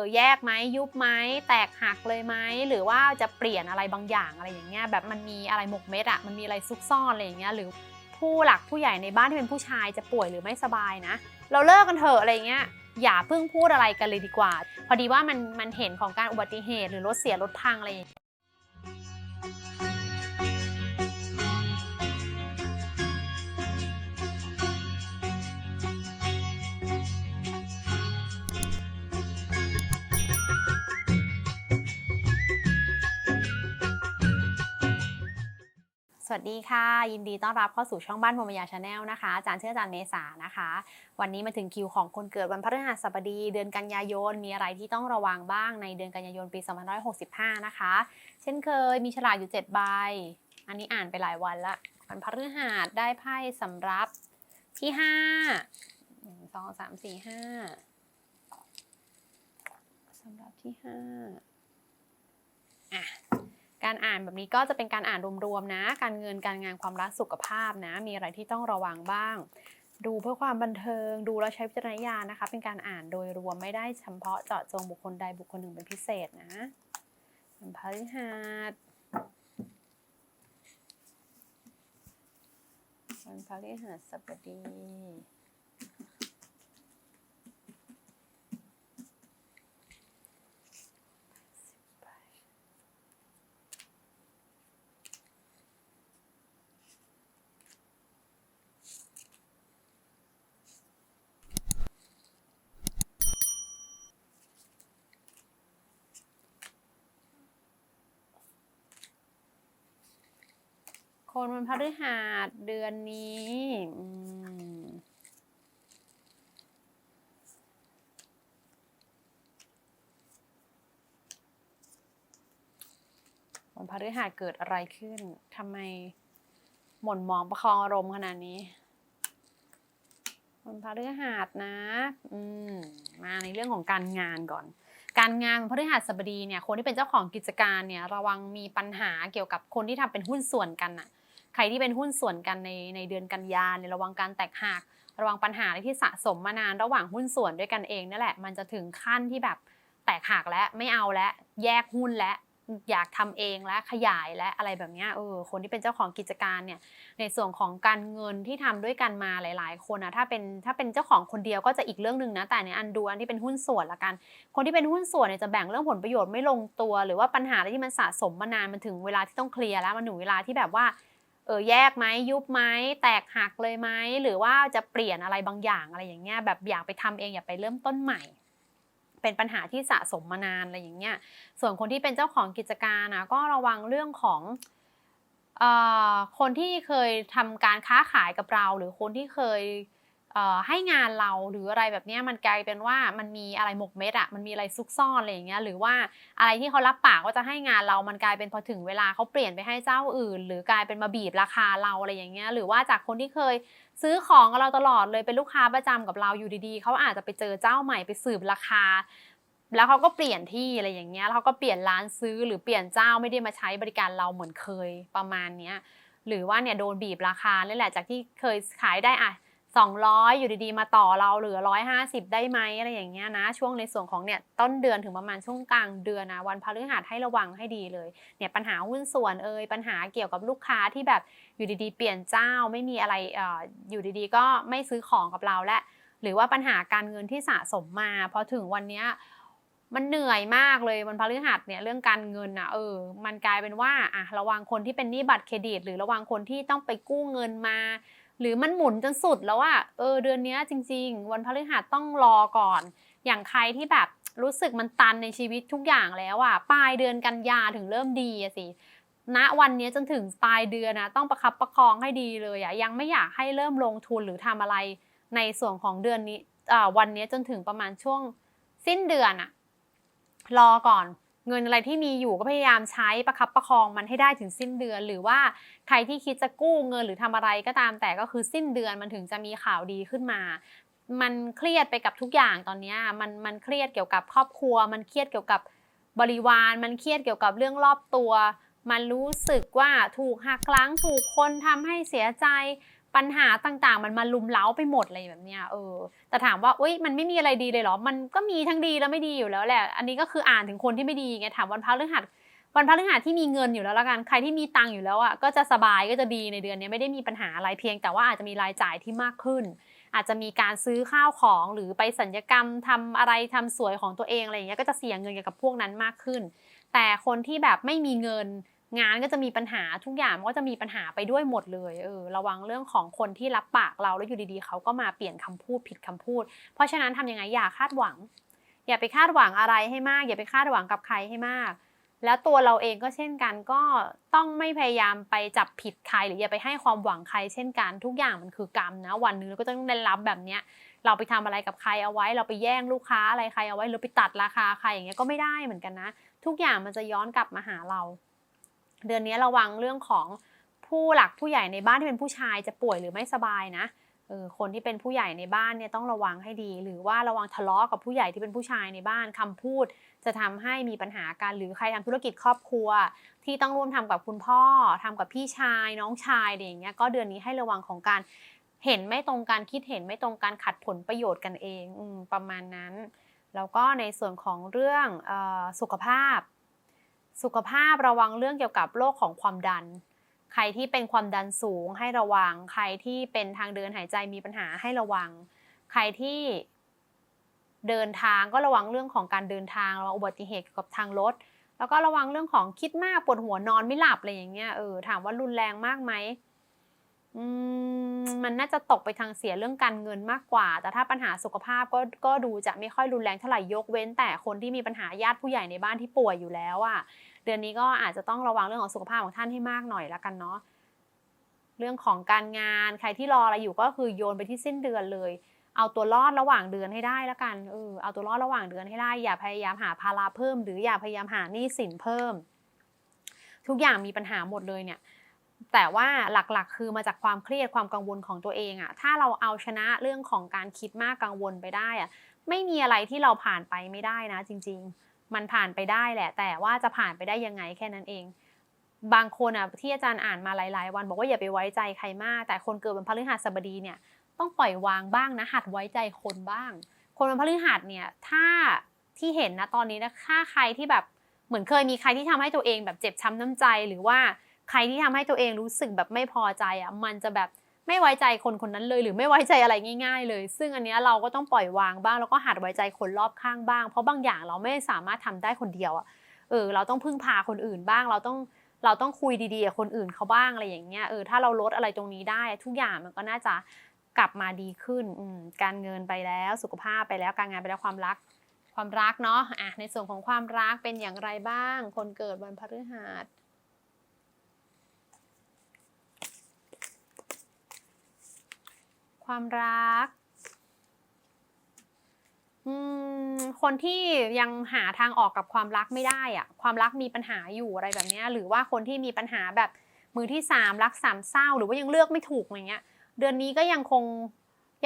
อแยกไหมยุบไหมแตกหักเลยไหมหรือว่าจะเปลี่ยนอะไรบางอย่างอะไรอย่างเงี้ยแบบมันมีอะไรหมกเม็ดอะมันมีอะไรซุกซ่อนอะไรอย่างเงี้ยหรือผู้หลักผู้ใหญ่ในบ้านที่เป็นผู้ชายจะป่วยหรือไม่สบายนะ เราเลิกกันเถอะอะไรเงี้ยอย่าเพิ่งพูดอะไรกันเลยดีกว่า พอดีว่ามันมันเห็นของการอุบัติเหตุหรือรถเสียรถพังอะไรอย่างเงี้ย สวัสดีค่ะ ยินดีต้อนรับเข้าสู่ช่องบ้านพรมยาชาแนลนะคะอาจารย์เชื่ออาจารย์เมษานะคะ วันนี้มาถึงคิวของคนเกิดวันพฤหัสบดี เดือนกันยายนมีอะไรที่ต้องระวังบ้างในเดือนกันยายนปี2565 นะคะ เช่นเคยมีฉลากอยู่7ใบอันนี้อ่านไปหลายวันละวันพฤหัสได้ไพ่สำรับที่ 5 1 2 3 4 5สำรับที่ 5อะ การอ่านแบบนี้ก็จะเป็นการอ่านรวมๆนะ การเงินการงานความรักสุขภาพนะ มีอะไรที่ต้องระวังบ้าง ดูเพื่อความบันเทิง ดูแล้วใช้วิจารณญาณนะคะ เป็นการอ่านโดยรวมไม่ได้เฉพาะเจาะจงบุคคลใดบุคคลหนึ่งเป็นพิเศษนะพฤหัสวันพฤหัสบดี คนวันพฤหัสเดือนนี้มวันพฤหัสเกิดอะไรขึ้นทำไมหม่นหมองประคองอารมณ์ขนาดนี้วันพฤหัสนะ อืม มาในเรื่องของการงานก่อน การงานวันพฤหัสบดีเนี่ย คนที่เป็นเจ้าของกิจการเนี่ย ระวังมีปัญหาเกี่ยวกับคนที่ทำเป็นหุ้นส่วนกันน่ะ ใครที่เป็นหุ้นส่วนกันในในเดือนกันยาเนี่ยระวังการแตกหักระวังปัญหาที่สะสมมานานระหว่างหุ้นส่วนด้วยกันเองนั่นแหละมันจะถึงขั้นที่แบบแตกหักและไม่เอาและแยกหุ้นและอยากทำเองและขยายและอะไรแบบนี้เออคนที่เป็นเจ้าของกิจการเนี่ยในส่วนของการเงินที่ทำด้วยกันมาหลาย ๆ คนนะถ้าเป็นถ้าเป็นเจ้าของคนเดียวก็จะอีกเรื่องหนึ่งนะแต่ในอันดูอันที่เป็นหุ้นส่วนละกัน คนที่เป็นหุ้นส่วนเนี่ยจะแบ่งเรื่องผลประโยชน์ไม่ลงตัว หรือว่าปัญหาอะไรที่มันสะสมมานานมันถึงเวลาที่ต้องเคลียร์แล้วมันถึงเวลาที่แบบว่า เออแยกไหมยุบไหมแตกหักเลยไหมหรือว่าจะเปลี่ยนอะไรบางอย่างอะไรอย่างเงี้ยแบบอยากไปทำเองอยากไปเริ่มต้นใหม่ เป็นปัญหาที่สะสมมานานอะไรอย่างเงี้ยส่วนคนที่เป็นเจ้าของกิจการนะก็ระวังเรื่องของเออคนที่เคยทำการค้าขายกับเรา หรือคนที่เคย ให้งานเราหรืออะไรแบบนี้มันกลายเป็นว่ามันมีอะไรหมกเม็ดอะมันมีอะไรซุกซ่อนอะไรอย่างเงี้ยหรือว่าอะไรที่เขารับปากว่าจะให้งานเรามันกลายเป็นพอถึงเวลาเขาเปลี่ยนไปให้เจ้าอื่น หรือกลายเป็นมาบีบราคาเราอะไรอย่างเงี้ยหรือว่าจากคนที่เคยซื้อของกับเราตลอดเลยเป็นลูกค้าประจำกับเราอยู่ดีๆเขาอาจจะไปเจอเจ้าใหม่ไปสืบราคา แล้วเขาก็เปลี่ยนที่อะไรอย่างเงี้ยแล้วเขาก็เปลี่ยนร้านซื้อหรือเปลี่ยนเจ้าไม่ได้มาใช้บริการเราเหมือนเคยประมาณเนี้ยหรือว่าเนี่ยโดนบีบราคานี่แหละจากที่เคยขายได้อะ 200 อยู่ดีๆ มาต่อเราเหลือ 150 ได้ไหมอะไรอย่างเงี้ยนะ ช่วงในส่วนของเนี่ยต้นเดือนถึงประมาณช่วงกลางเดือนนะวันพฤหัสให้ระวังให้ดีเลยเนี่ยปัญหาหุ้นส่วนเอ่ยปัญหาเกี่ยวกับลูกค้าที่แบบอยู่ดีๆ เปลี่ยนเจ้าไม่มีอะไรอ่ออยู่ดีๆ ก็ไม่ซื้อของกับเราและ หรือว่าปัญหาการเงินที่สะสมมาพอถึงวันเนี้ยมันเหนื่อยมากเลยวันพฤหัสเนี่ยเรื่องการเงินอะเออ มันกลายเป็นว่าอะระวังคนที่เป็นหนี้บัตรเครดิต หรือระวังคนที่ต้องไปกู้เงินมา หรือมันหมุนจนสุดแล้วว่าเออเดือนเนี้ยจริง ๆ วันพฤหัสต้องรอก่อน อย่างใครที่แบบรู้สึกมันตันในชีวิตทุกอย่างแล้วอะปลายเดือนกันยาถึงเริ่มดีอะสิณวันเนี้ยจนถึงปลายเดือนนะต้องประคับประคองให้ดีเลยอะยังไม่อยากให้เริ่มลงทุนหรือทำอะไรในส่วนของเดือนนี้วันเนี้ยจนถึงประมาณช่วงสิ้นเดือนอะรอก่อน เงินอะไรที่มีอยู่ก็พยายามใช้ประคับประคองมันให้ได้ถึงสิ้นเดือน หรือว่าใครที่คิดจะกู้เงินหรือทำอะไรก็ตามแต่ก็คือสิ้นเดือนมันถึงจะมีข่าวดีขึ้นมา มันเครียดไปกับทุกอย่างตอนนี้มันมันเครียดเกี่ยวกับครอบครัว มันเครียดเกี่ยวกับบริวารมันเครียดเกี่ยวกับเรื่องรอบตัว มันรู้สึกว่าถูกหักหลังถูกคนทำให้เสียใจ ปัญหาต่างๆ มันมาลุมเล้าไปหมดเลยแบบเนี้ยเออ แต่ถามว่าอุ้ยมันไม่มีอะไรดีเลยเหรอ มันก็มีทั้งดีและไม่ดีอยู่แล้วแหละ อันนี้ก็คืออ่านถึงคนที่ไม่ดีไงถามวันพฤหัสวันพฤหัสที่มีเงินอยู่แล้วละกันใครที่มีตังค์อยู่แล้วอะก็จะสบายก็จะดีในเดือนนี้ไม่ได้มีปัญหาอะไรเพียง แต่ว่าอาจจะมีรายจ่ายที่มากขึ้น อาจจะมีการซื้อข้าวของหรือไปสัญญกรรมทำอะไรทำสวยของตัวเองอะไรอย่างเงี้ยก็จะเสียเงินเกี่ยวกับพวกนั้นมากขึ้น แต่คนที่แบบไม่มีเงิน งานก็จะมีปัญหาทุกอย่างมันก็จะมีปัญหาไปด้วยหมดเลยเออระวังเรื่องของคนที่รับปากเราแล้วอยู่ดีๆเขาก็มาเปลี่ยนคำพูดผิดคำพูด เพราะฉะนั้นทำยังไงอย่าคาดหวัง อย่าไปคาดหวังอะไรให้มาก อย่าไปคาดหวังกับใครให้มาก แล้วตัวเราเองก็เช่นกันก็ต้องไม่พยายามไปจับผิดใคร หรืออย่าไปให้ความหวังใคร เช่นกันทุกอย่างมันคือกรรมนะ วันหนึงเราก็ต้องได้รับแบบเนี้ยเราไปทำอะไรกับใครเอาไว้ เราไปแย่งลูกค้าอะไรใครเอาไว้หรือไปตัดราคาใครอย่างเงี้ยก็ไม่ได้เหมือนกันนะ ทุกอย่างมันจะย้อนกลับมาหาเรา เดือนนี้ระวังเรื่องของผู้หลักผู้ใหญ่ในบ้านที่เป็นผู้ชายจะป่วยหรือไม่สบายนะเออคนที่เป็นผู้ใหญ่ในบ้านเนี่ยต้องระวังให้ดี หรือว่าระวังทะเลาะกับผู้ใหญ่ที่เป็นผู้ชายในบ้านคำพูด จะทำให้มีปัญหากันหรือใครทำธุรกิจครอบครัว ที่ต้องร่วมทำกับคุณพ่อทำกับพี่ชาย น้องชายอะไรอย่างเงี้ยก็เดือนนี้ให้ระวังของการเห็นไม่ตรงกันคิดเห็นไม่ตรงกันขัดผลประโยชน์กันเองอประมาณนั้น แล้วก็ในส่วนของเรื่องออสุขภาพ สุขภาพระวังเรื่องเกี่ยวกับโรคของความดัน ใครที่เป็นความดันสูงให้ระวัง ใครที่เป็นทางเดินหายใจมีปัญหาให้ระวัง ใครที่เดินทางก็ระวังเรื่องของการเดินทางระวังอุบัติเหตุเกี่ยวกับทางรถ แล้วก็ระวังเรื่องของคิดมากปวดหัวนอนไม่หลับอะไรอย่างเงี้ยเออถามว่ารุนแรงมากไหม มันน่าจะตกไปทางเสียเรื่องการเงินมากกว่า แต่ถ้าปัญหาสุขภาพก็ก็ดูจะไม่ค่อยรุนแรงเท่าไหร่ยกเว้น แต่คนที่มีปัญหาญาติผู้ใหญ่ในบ้านที่ป่วยอยู่แล้วอะ่ะ เดือนนี้ก็อาจจะต้องระวังเรื่องของสุขภาพของท่านให้มากหน่อยละกันเนาะ เรื่องของการงานใครที่รออะไรอยู่ก็คือโยนไปที่สิ้นเดือนเลย เอาตัวรอดระหว่างเดือนให้ได้ละกัน เออ เอาตัวรอดระหว่างเดือนให้ได้ อย่าพยายามหาภาระเพิ่ม หรืออย่าพยายามหาหนี้สินเพิ่ม ทุกอย่างมีปัญหาหมดเลยเนี่ย แต่ว่าหลักๆ คือมาจากความเครียดความกังวลของตัวเองอะถ้าเราเอาชนะเรื่องของการคิดมากกังวลไปได้อะไม่มีอะไรที่เราผ่านไปไม่ได้นะ จริง ๆ มันผ่านไปได้แหละ แต่ว่าจะผ่านไปได้ยังไงแค่นั้นเอง บางคนอะที่อาจารย์อ่านมาหลาย ๆ วัน บอกว่าอย่าไปไว้ใจใครมาก แต่คนเกิดวันพฤหัสบดีเนี่ยต้องปล่อยวางบ้างนะหัดไว้ใจคนบ้าง คนวันพฤหัสเนี่ยถ้าที่เห็นนะตอนนี้นะถ้าใครที่แบบเหมือนเคยมีใครที่ทำให้ตัวเองแบบเจ็บช้ำน้ำใจหรือว่า ใครที่ทำให้ตัวเองรู้สึกแบบไม่พอใจอะมันจะแบบไม่ไว้ใจคนคนนั้นเลย หรือไม่ไว้ใจอะไรง่าย ๆ เลย ซึ่งอันนี้เราก็ต้องปล่อยวางบ้างแล้วก็หัดไว้ใจคนรอบข้างบ้าง เพราะบางอย่างเราไม่สามารถทำได้คนเดียวอะเออเราต้องพึ่งพาคนอื่นบ้าง เราต้องเราต้องคุยดีๆกับคนอื่นเขาบ้างอะไรอย่างเงี้ยเออถ้าเราลดอะไรตรงนี้ได้ ทุกอย่างมันก็น่าจะกลับมาดีขึ้นการเงินไปแล้วสุขภาพไปแล้วการงานไปแล้วความรักความรักเนาะอะในส่วนของความรักเป็นอย่างไรบ้าง คนเกิดวันพฤหัส ความรักคนที่ยังหาทางออกกับความรักไม่ได้อะความรักมีปัญหาอยู่อะไรแบบนี้หรือว่าคนที่มีปัญหาแบบมือที่สามรักสามเศร้า หรือว่ายังเลือกไม่ถูกอย่างเงี้ย เดือนนี้ก็ยังคง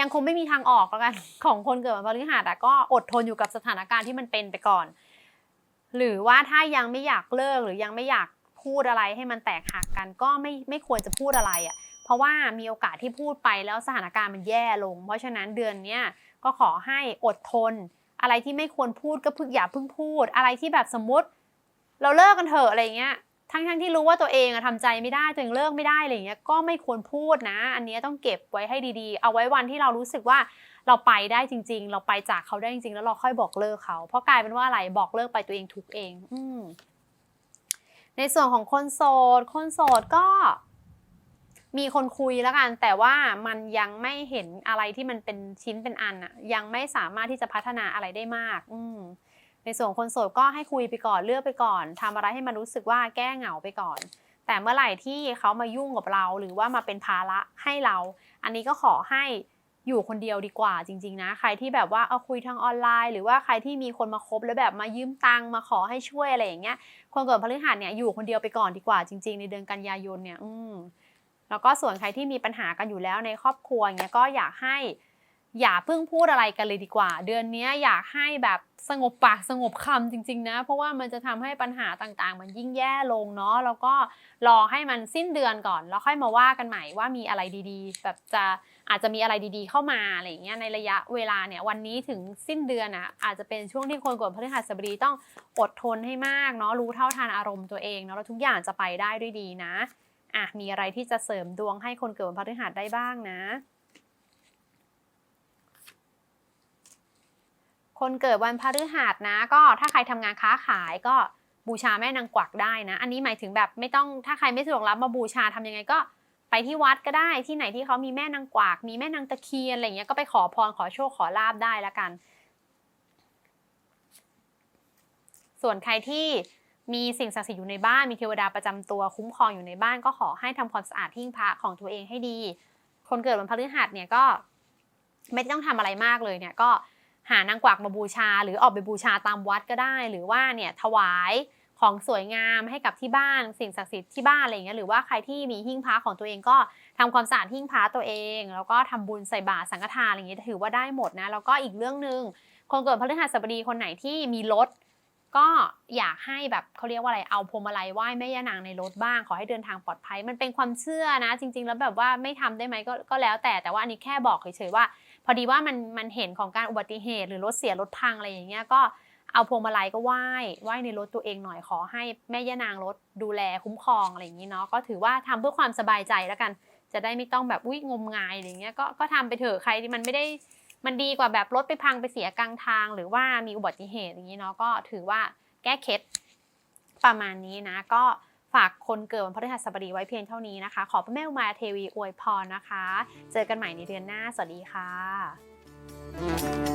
ยังคงไม่มีทางออกแล้วกัน ของคนเกิดวันพฤหัสอะก็อดทนอยู่กับสถานการณ์ที่มันเป็นไปก่อน หรือว่าถ้ายังไม่อยากเลิกหรือยังไม่อยากพูดอะไรให้มันแตกหักกัน ก็ไม่ไม่ควรจะพูดอะไรอะ เพราะว่ามีโอกาสที่พูดไปแล้วสถานการณ์มันแย่ลง เพราะฉะนั้นเดือนเนี้ยก็ขอให้อดทน อะไรที่ไม่ควรพูดก็พึ่งอย่าพิ่งพูด อะไรที่แบบสมมติ เราเลิกกันเถอะอะไรเงี้ยทั้งทั้งที่รู้ว่าตัวเองอะทำใจไม่ได้ตัวเองเลิกไม่ได้อะไรอย่างเงี้ยก็ไม่ควรพูดนะ อันนี้ต้องเก็บไว้ให้ดีๆ เอาไว้วันที่เรารู้สึกว่าเราไปได้จริง ๆ เราไปจากเขาได้จริงๆ แล้วเราค่อยบอกเลิกเขา เพราะกลายเป็นว่าอะไรบอกเลิกไปตัวเองทุกเอง อืในส่วนของคนโสด คนโสดก็ มีคนคุยแล้วกัน แต่ว่ามันยังไม่เห็นอะไรที่มันเป็นชิ้นเป็นอันอะยังไม่สามารถที่จะพัฒนาอะไรได้มากอืในส่วนคนโสดก็ให้คุยไปก่อนเลือกไปก่อนทำอะไรให้มันรู้สึกว่าแก้เหงาไปก่อน แต่เมื่อไหร่ที่เขามายุ่งกับเรา หรือว่ามาเป็นภาระให้เรา อันนี้ก็ขอให้อยู่คนเดียวดีกว่าจริง ๆ นะ ใครที่แบบว่าเอาคุยทางออนไลน์ หรือว่าใครที่มีคนมาคบแล้วแบบมายืมตังค์มาขอให้ช่วยอะไรอย่างเงี้ยคนเกิดพฤหัสเนี่ยอยู่คนเดียวไปก่อนดีกว่าจริง ๆ ในเดือนกันยายนเนี่ย อืม แล้วก็ส่วนใครที่มีปัญหากันอยู่แล้วในครอบครัวเงี้ยก็อยากให้อย่าเพิ่งพูดอะไรกันเลยดีกว่า เดือนนี้อยากให้แบบสงบปากสงบคำจริง ๆ นะ เพราะว่ามันจะทำให้ปัญหาต่างๆ มันยิ่งแย่ลงเนาะแล้วก็รอให้มันสิ้นเดือนก่อน แล้วค่อยมาว่ากันใหม่ว่ามีอะไรดีๆ แบบจะอาจจะมีอะไรดีๆ เข้ามาอะไรอย่างเงี้ยในระยะเวลาเนี่ยวันนี้ถึงสิ้นเดือนอะอาจจะเป็นช่วงที่คนกดพฤหัสบดีต้องอดทนให้มากเนาะรู้เท่าทันอารมณ์ตัวเองเนาะแล้วทุกอย่างจะไปได้ด้วยดีนะ อะมีอะไรที่จะเสริมดวงให้คนเกิดวันพฤหัสได้บ้างนะคนเกิดวันพฤหัสนะ ก็ถ้าใครทำงานค้าขายก็บูชาแม่นางกวักได้นะ อันนี้หมายถึงแบบไม่ต้องถ้าใครไม่สะดวกรับมาบูชาทำยังไงก็ ไปที่วัดก็ได้ที่ไหนที่เขามีแม่นางกวัก มีแม่นางตะเคียนอะไรเงี้ยก็ไปขอพรขอโชคขอลาบได้แล้วกัน ส่วนใครที่ มีสิ่งศักดิ์สิทธิ์อยู่ในบ้าน มีเทวดาประจำตัวคุ้มครองอยู่ในบ้านก็ขอให้ทำความสะอาดหิ้งพระของตัวเองให้ดี คนเกิดวันพฤหัสเนี่ยก็ ไม่ต้องทำอะไรมากเลยเนี่ยก็หานางกวักมาบูชา หรือออกไปบูชาตามวัดก็ได้ หรือว่าเนี่ยถวายของสวยงามให้กับที่บ้าน สิ่งศักดิ์สิทธิ์ที่บ้านอะไรอย่างเงี้ยหรือว่าใครที่มีหิ้งพระของตัวเองก็ทำความสะอาดหิ้งพระตัวเอง แล้วก็ทำบุญใส่บาตรสังฆทานอะไรอย่างเงี้ยถือว่าได้หมดนะแล้วก็อีกเรื่องหนึ่งคนเกิดพฤหัสบดีคนไหนที่มีรถ ก็อยากให้แบบเขาเรียกว่าอะไรเอาพวงมาลัยไหว้แม่ย่านางในรถบ้าง ขอให้เดินทางปลอดภัย มันเป็นความเชื่อนะ จริง ๆ แล้วแบบว่าไม่ทำได้ไหมก็ก็แล้วแต่แต่ว่าอันนี้แค่บอกเฉยๆว่า พอดีว่ามันมันเห็นของการอุบัติเหตุ หรือรถเสียรถพังอะไรอย่างเงี้ยก็เอาพวงมาลัยก็ไหว้ไหว้ในรถตัวเองหน่อยขอให้แม่ย่านางรถดูแลคุ้มครองอะไรอย่างงี้เนาะก็ถือว่าทำเพื่อความสบายใจแล้วกัน จะได้ไม่ต้องแบบอุ้ยงมงายอะไรอย่างเงี้ยก็ก็ทำไปเถอะใครที่มันไม่ได้ มันดีกว่าแบบรถไปพังไปเสียกลางทาง หรือว่ามีอุบัติเหตุอย่างนี้เนาะก็ถือว่าแก้เคล็ดประมาณนี้นะ ก็ฝากคนเกิดวันพฤหัสบดีไว้เพียงเท่านี้นะคะ ขอพระแม่อุมาเทวีอวยพรนะคะ เจอกันใหม่ในเดือนหน้า สวัสดีค่ะ